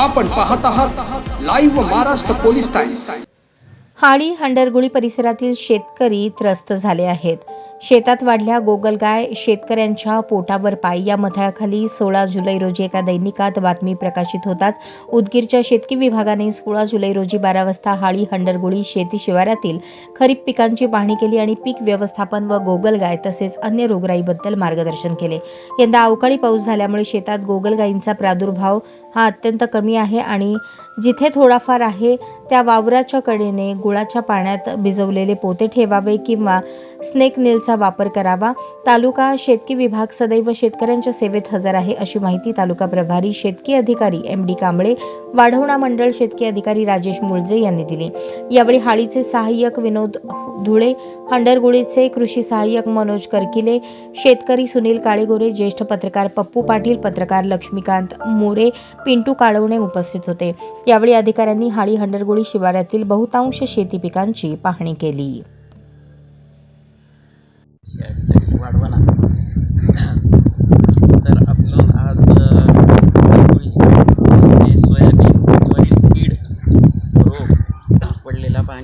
आपण पाहत आहात live Maharashtra police times Hali Handarguli परिसरातील शेतकरी त्रस्त झाले आहेत. शेतात वाढल्या गोगलगाय शेतकऱ्यांच्या पोटावर पाय. या मथळाखाली सोळा जुलै रोजी एका दैनिकात बातमी प्रकाशित होताच उदगीरच्या शेतकी विभागाने सोळा जुलै रोजी बारा वाजता हाळी हंडरगुळी शेती शिवारातील खरीप पिकांची पाहणी केली आणि पीक व्यवस्थापन व गोगलगाय तसेच अन्य रोगराईबद्दल मार्गदर्शन केले. यंदा अवकाळी पाऊस झाल्यामुळे शेतात गोगलगायींचा प्रादुर्भाव हा अत्यंत कमी आहे आणि जिथे थोडाफार आहे त्या वावराच्या कडेने गुळाच्या पाण्यात भिजवलेले पोते ठेवावे किंवा स्नेक नेलचा वापर करावा. तालुका शेतकी विभाग सदैव शेतकऱ्यांच्या सेवेत हजर आहे अशी माहिती तालुका प्रभारी शेतकी अधिकारी एम डी कांबळे वाढवणा मंडळ शेतकी अधिकारी राजेश मुळजे यांनी दिली. यावेळी हाळीचे सहाय्यक विनोद धुळे हंडरगुळीचे कृषी सहाय्यक मनोज करकिले शेतकरी सुनील काळेगोरे ज्येष्ठ पत्रकार पप्पू पाटील पत्रकार लक्ष्मीकांत मोरे पिंटू काळवणे उपस्थित होते. यावेळी अधिकाऱ्यांनी हाळी हंडरगुळी शिवारातील बहुतांश शेती पिकांची पाहणी केली.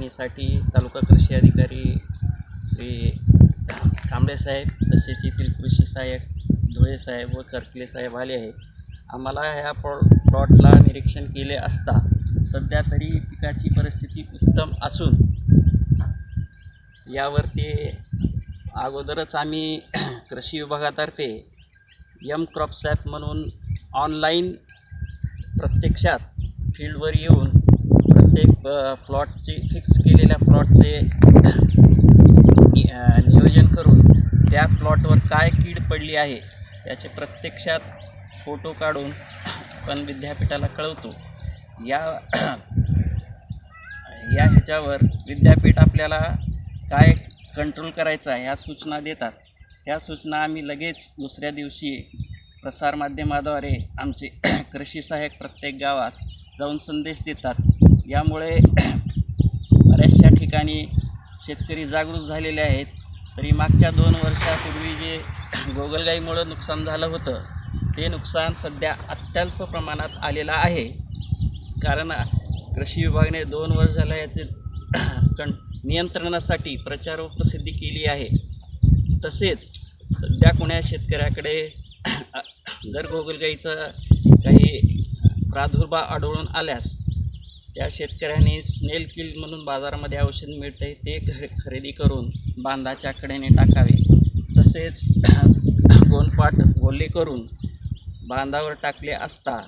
पडलेल्या पाहणीसाठी तालुका कृषी अधिकारी श्री कांबळे साहेब तसेच येथील कृषी सहाय्यक धुळे साहेब व करकले साहेब आले आहेत. आम्हाला ह्या प्लॉ प्लॉटला निरीक्षण केले असता सध्या तरी पिकाची परिस्थिती उत्तम असून यावर ते अगोदरच आम्ही कृषी विभागातर्फे यम क्रॉपसॅप म्हणून ऑनलाईन प्रत्यक्षात फील्डवर येऊन प्रत्येक प्लॉटचे फिक्स केलेल्या प्लॉटचे नियोजन करून त्या प्लॉटवर काय कीड पडली आहे याचे प्रत्यक्षात फोटो काढून पण विद्यापीठाला कळवतो. या या ह्याच्यावर विद्यापीठ आपल्याला काय कंट्रोल करायचा ह्या सूचना देतात. ह्या सूचना आम्ही लगेच दुसऱ्या दिवशी प्रसारमाध्यमाद्वारे आमचे कृषी सहाय्यक प्रत्येक गावात जाऊन संदेश देतात. यामुळे बऱ्याचशा ठिकाणी शेतकरी जागरूक झालेले आहेत. तरी मागच्या दोन वर्षापूर्वी जे गोगलगाईमुळं नुकसान झालं होतं ते नुकसान सध्या अत्यल्प प्रमाणात आलेलं आहे. कारण कृषी विभागाने दोन वर्ष झालं याचे कण नियंत्रणासाठी प्रचार व प्रसिद्धी केली आहे. तसेच सध्या कोण्या शेतकऱ्याकडे जर गोगलगाईचा काही प्रादुर्भाव आढळून आल्यास त्या शेतकऱ्यांनी स्नेल किल म्हणून बाजारामध्ये औषध मिळते ते खरे खरेदी करून बांधाच्या कडेने टाकावे. तसेच गोनपाट गोल्ले करून बांधावर टाकले असता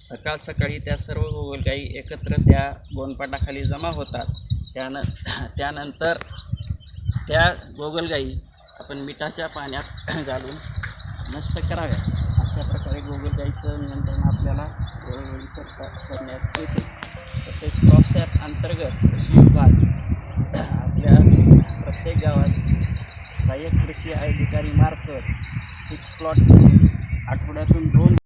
सकाळ सकाळी त्या सर्व गोगलगाई एकत्र त्या गोनपाटाखाली जमा होतात. त्यान त्यानंतर त्या गोगलगाई आपण मिठाच्या पाण्यात घालून नष्ट कराव्या. अशा प्रकारे गोगलगाईचं नियंत्रण आपल्याला वेळोवेळी करता करण्यात येते. तसेच क्रॉपसॅप अंतर्गत कृषी विभाग आपल्या प्रत्येक गावात सहाय्यक कृषी अधिकारी मार्फत फिक्स प्लॉट आठवड्यातून दोन